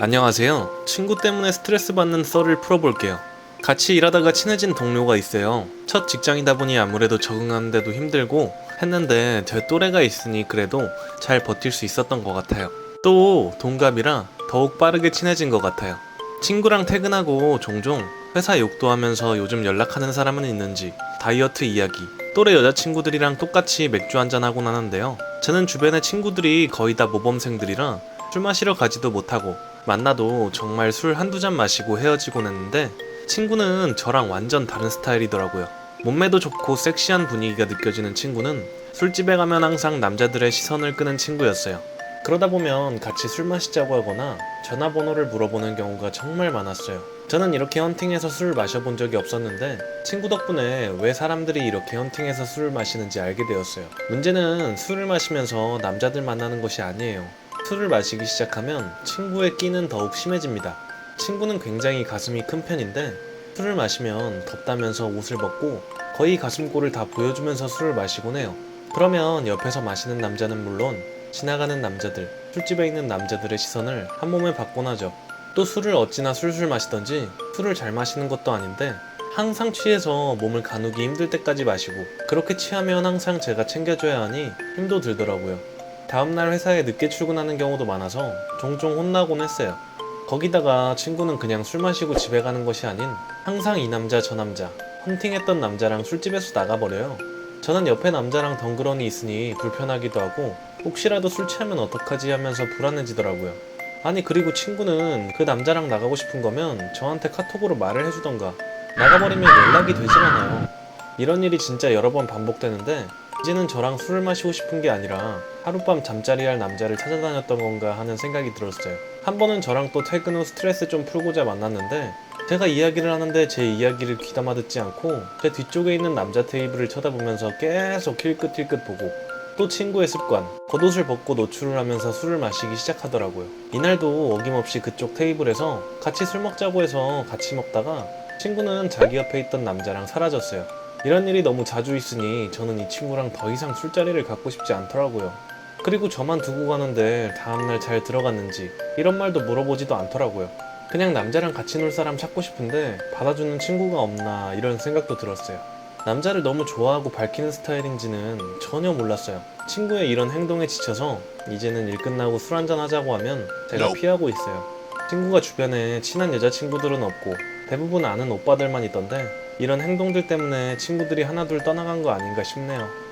안녕하세요. 친구 때문에 스트레스 받는 썰을 풀어볼게요. 같이 일하다가 친해진 동료가 있어요. 첫 직장이다 보니 아무래도 적응하는데도 힘들고 했는데 제 또래가 있으니 그래도 잘 버틸 수 있었던 것 같아요. 또 동갑이라 더욱 빠르게 친해진 것 같아요. 친구랑 퇴근하고 종종 회사 욕도 하면서 요즘 연락하는 사람은 있는지 다이어트 이야기 또래 여자친구들이랑 똑같이 맥주 한잔하곤 하는데요. 저는 주변에 친구들이 거의 다 모범생들이라 술 마시러 가지도 못하고 만나도 정말 술 한두 잔 마시고 헤어지곤 했는데 친구는 저랑 완전 다른 스타일이더라고요. 몸매도 좋고 섹시한 분위기가 느껴지는 친구는 술집에 가면 항상 남자들의 시선을 끄는 친구였어요. 그러다 보면 같이 술 마시자고 하거나 전화번호를 물어보는 경우가 정말 많았어요. 저는 이렇게 헌팅해서 술을 마셔본 적이 없었는데 친구 덕분에 왜 사람들이 이렇게 헌팅해서 술을 마시는지 알게 되었어요. 문제는 술을 마시면서 남자들 만나는 것이 아니에요. 술을 마시기 시작하면 친구의 끼는 더욱 심해집니다. 친구는 굉장히 가슴이 큰 편인데 술을 마시면 덥다면서 옷을 벗고 거의 가슴골을 다 보여주면서 술을 마시곤 해요. 그러면 옆에서 마시는 남자는 물론 지나가는 남자들, 술집에 있는 남자들의 시선을 한 몸에 받곤 하죠. 또 술을 어찌나 술술 마시던지 술을 잘 마시는 것도 아닌데 항상 취해서 몸을 가누기 힘들 때까지 마시고 그렇게 취하면 항상 제가 챙겨줘야 하니 힘도 들더라고요. 다음날 회사에 늦게 출근하는 경우도 많아서 종종 혼나곤 했어요. 거기다가 친구는 그냥 술 마시고 집에 가는 것이 아닌 항상 이 남자 저 남자 헌팅했던 남자랑 술집에서 나가버려요. 저는 옆에 남자랑 덩그러니 있으니 불편하기도 하고 혹시라도 술 취하면 어떡하지 하면서 불안해지더라고요. 아니 그리고 친구는 그 남자랑 나가고 싶은 거면 저한테 카톡으로 말을 해주던가 나가버리면 연락이 되질 않아요. 이런 일이 진짜 여러 번 반복되는데 이제는 저랑 술을 마시고 싶은 게 아니라 하룻밤 잠자리 할 남자를 찾아다녔던 건가 하는 생각이 들었어요. 한 번은 저랑 또 퇴근 후 스트레스 좀 풀고자 만났는데 제가 이야기를 하는데 제 이야기를 귀담아 듣지 않고 제 뒤쪽에 있는 남자 테이블을 쳐다보면서 계속 힐끗힐끗 보고 또 친구의 습관 겉옷을 벗고 노출을 하면서 술을 마시기 시작하더라고요. 이날도 어김없이 그쪽 테이블에서 같이 술 먹자고 해서 같이 먹다가 친구는 자기 옆에 있던 남자랑 사라졌어요. 이런 일이 너무 자주 있으니 저는 이 친구랑 더 이상 술자리를 갖고 싶지 않더라고요. 그리고 저만 두고 가는데 다음날 잘 들어갔는지 이런 말도 물어보지도 않더라고요. 그냥 남자랑 같이 놀 사람 찾고 싶은데 받아주는 친구가 없나 이런 생각도 들었어요. 남자를 너무 좋아하고 밝히는 스타일인지는 전혀 몰랐어요. 친구의 이런 행동에 지쳐서 이제는 일 끝나고 술 한잔 하자고 하면 제가 피하고 있어요. 친구가 주변에 친한 여자친구들은 없고 대부분 아는 오빠들만 있던데 이런 행동들 때문에 친구들이 하나둘 떠나간 거 아닌가 싶네요.